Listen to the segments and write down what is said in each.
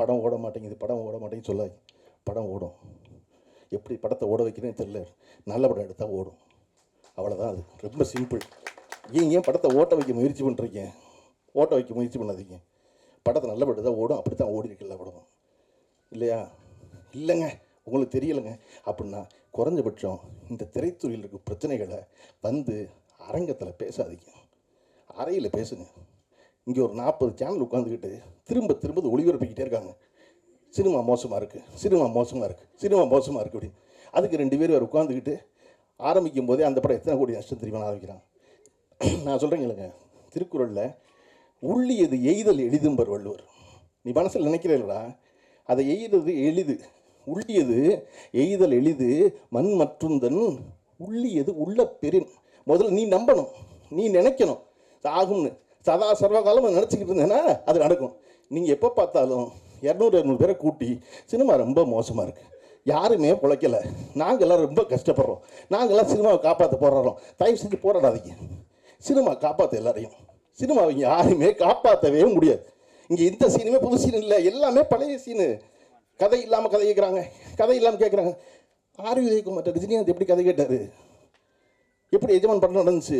படம் ஓட மாட்டேங்குது படம் ஓட மாட்டேங்குது சொல்லாது படம் ஓடும். எப்படி படத்தை ஓட வைக்கிறேன்னு தெரியல. நல்ல படம் எடுத்தால் ஓடும். அவ்வளோதான் அது. ரொம்ப சிம்பிள் ஏன் ஏன் படத்தை ஓட்ட வைக்க முயற்சி பண்ணுறீங்க ஓட்ட வைக்க முயற்சி பண்ணாதீங்க. படத்தை நல்ல படம் தான் ஓடும் அப்படி தான் ஓடி இருக்கு இல்லையா? இல்லைங்க. உங்களுக்கு தெரியலைங்க. அப்படின்னா குறைஞ்சபட்சம் இந்த திரைத்துறையில் இருக்க பிரச்சனைகளை வந்து அரங்கத்தில் பேசாதீங்க. அறையில் பேசுங்க. இங்கே ஒரு நாற்பது சேனல் உட்காந்துக்கிட்டு திரும்ப திரும்ப ஒளிபரப்பிக்கிட்டே இருக்காங்க. சினிமா மோசமாக இருக்குது சினிமா மோசமாக இருக்குது சினிமா மோசமாக இருக்குது அப்படின்னு. அதுக்கு ரெண்டு பேர் வேறு உட்காந்துக்கிட்டு ஆரம்பிக்கும் போதே அந்த படம் எத்தனை கோடி நஷ்டம் தெரியுமா ஆரம்பிக்கிறான் நான் சொல்கிறேங்க திருக்குறளில் உள்ளியது எய்தல் எளிதும்பர் வள்ளுவர். நீ மனசில் நினைக்கிறீங்களா அதை எய்தது எளிது உள்ளியது எய்தல் எளிது மண் மற்றும் தன் உள்ளியது உள்ள பெரின் முதல்ல நீ நம்பணும் நீ நினைக்கணும். ஆகும்னு சதா சர்வகாலம் நினச்சிக்கிட்டு இருந்தேன்னா அது நடக்கும். நீங்கள் எப்போ பார்த்தாலும் இரநூறு இரநூறு பேரை கூட்டி சினிமா ரொம்ப மோசமாக இருக்குது யாருமே பிழைக்கல. நாங்கள்லாம் ரொம்ப கஷ்டப்படுறோம். நாங்கள்லாம் சினிமாவை காப்பாற்ற போராடுறோம். தயவு செஞ்சு போராடாதீங்க. சினிமா காப்பாற்ற எல்லாரையும். சினிமாவை யாருமே காப்பாற்றவே முடியாது. இங்கே இந்த சீனுமே புது சீன் இல்லை. எல்லாமே பழைய சீனு. கதை இல்லாமல் கதை கேட்குறாங்க கதை இல்லாமல் கேட்குறாங்க ஆர் விஜயகுமார் ரஜினிகாந்த் எப்படி கதை கேட்டார்? எப்படி எஜமான் படம் நடந்துச்சு?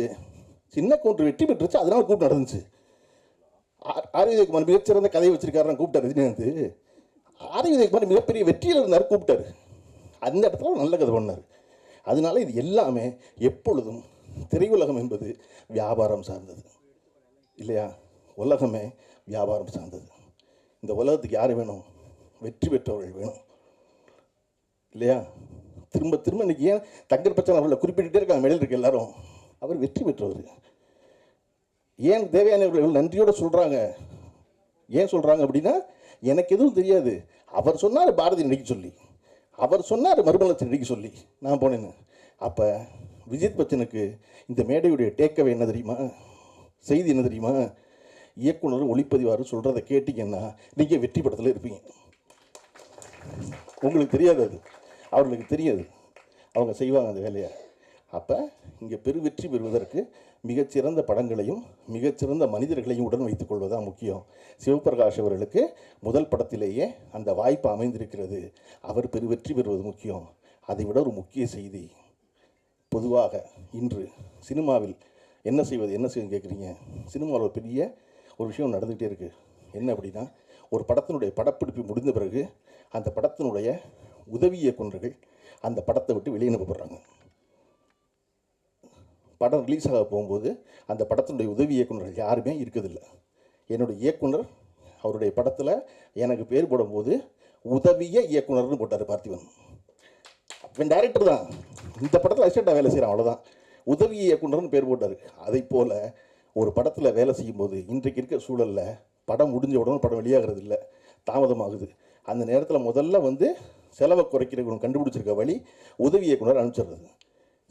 சின்ன கூட்டு வெற்றி பெற்றுச்சு அதனால கூட்டம் நடந்துச்சு. ஆர் விஜயகுமார் மிகச்சிறந்த கதையை வச்சிருக்காருன்னு கூப்பிட்டார் ரஜினிகாந்த். ஆர் விஜயகுமார் மிகப்பெரிய வெற்றியில் இருந்தார் கூப்பிட்டாரு. அந்த இடத்துல நல்ல கதை பண்ணார். அதனால இது எல்லாமே எப்பொழுதும் திரையுலகம் என்பது வியாபாரம் சார்ந்தது. இல்லையா? உலகமே வியாபாரம் சார்ந்தது. இந்த உலகத்துக்கு யார் வேணும்? வெற்றி பெற்றவர்கள் வேணும். இல்லையா? திரும்ப திரும்ப இன்னைக்கு ஏன் தங்கர் பச்சன் அவர்களை குறிப்பிட்டுட்டே இருக்காங்க மேடையில் இருக்க எல்லாரும். அவர் வெற்றி பெற்றவர். ஏன் தேவையானவர்கள் நன்றியோடு சொல்கிறாங்க ஏன் சொல்கிறாங்க அப்படின்னா எனக்கு எதுவும் தெரியாது. அவர் சொன்னார் பாரதி நடிக்க சொல்லி. அவர் சொன்னார் மறுமலர்ச்சி நடிக்க சொல்லி. நான் போனேன்னு. அப்போ விஜித் பச்சனுக்கு இந்த மேடையுடைய டேக்கவே என்ன தெரியுமா? செய்தி என்ன தெரியுமா? இயக்குனர் ஒளிப்பதிவார் சொல்கிறத கேட்டிங்கன்னா நீங்கள் வெற்றி படத்தில் இருப்பீங்க. உங்களுக்கு தெரியாது அது. அவர்களுக்கு தெரியாது. அவங்க செய்வாங்க அந்த வேலையை. அப்போ இங்கே பெரு வெற்றி பெறுவதற்கு மிகச்சிறந்த படங்களையும் மிகச்சிறந்த மனிதர்களையும் உடன் வைத்துக் கொள்வதாக முக்கியம். சிவபிரகாஷ் அவர்களுக்கு முதல் படத்திலேயே அந்த வாய்ப்பு அமைந்திருக்கிறது. அவர் பெரு வெற்றி பெறுவது முக்கியம். அதை விட ஒரு முக்கிய செய்தி. பொதுவாக இன்று சினிமாவில் என்ன செய்வது என்ன செய்வது கேட்குறீங்க சினிமாவில் ஒரு பெரிய ஒரு விஷயம் நடந்துகிட்டே இருக்குது என்ன அப்படின்னா ஒரு படத்தினுடைய படப்பிடிப்பு முடிந்த பிறகு அந்த படத்தினுடைய உதவி இயக்குநர்கள் அந்த படத்தை விட்டு வெளியே அனுப்பப்படுறாங்க. படம் ரிலீஸ் ஆக போகும்போது அந்த படத்தினுடைய உதவி இயக்குநர்கள் யாருமே இருக்கிறதில்ல என்னுடைய இயக்குனர் அவருடைய படத்தில் எனக்கு பேர் போடும்போது உதவிய இயக்குனர்னு போட்டார் பார்த்திபன். இவன் டேரக்டர் தான். இந்த படத்தில் அசிஸ்டண்ட்டாக வேலை செய்கிறான் அவ்வளோதான் உதவி இயக்குனர்னு பேர் போட்டார். அதை போல் ஒரு படத்தில் வேலை செய்யும்போது இன்றைக்கு இருக்க சூழலில் படம் முடிஞ்ச உடனே படம் வெளியாகிறது இல்லை தாமதமாகுது. அந்த நேரத்தில் முதல்ல வந்து செலவை குறைக்கிறவங்க கண்டுபிடிச்சிருக்க வழி உதவி இயக்குனர் அனுப்பிச்சிடுறது.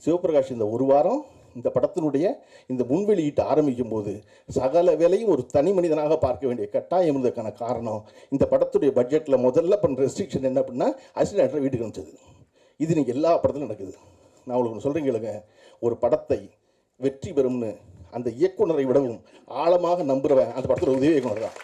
சிவபிரகாஷ் இந்த ஒரு வாரம் இந்த படத்தினுடைய இந்த முன்வெளியீட்டு ஆரம்பிக்கும் போது சகல வேலையும் ஒரு தனி மனிதனாக பார்க்க வேண்டிய கட்டாயம் இருந்ததுக்கான காரணம் இந்த படத்துடைய பட்ஜெட்டில் முதல்ல பண்ணுற ரெஸ்ட்ரிக்ஷன் என்ன அப்படின்னா அசிஸ்டன்ட் வீட்டுக்கு அனுப்பிச்சது. இது நீங்கள் எல்லா படத்திலும் நடக்குது. நான் உங்களுக்கு ஒன்று சொல்கிறேன் கேளுங்க. ஒரு படத்தை வெற்றி பெறும்னு அந்த இயக்குனரை விடவும் ஆழமாக நம்புகிறவன் அந்த படத்தில் உதவி இயக்குனர் தான்.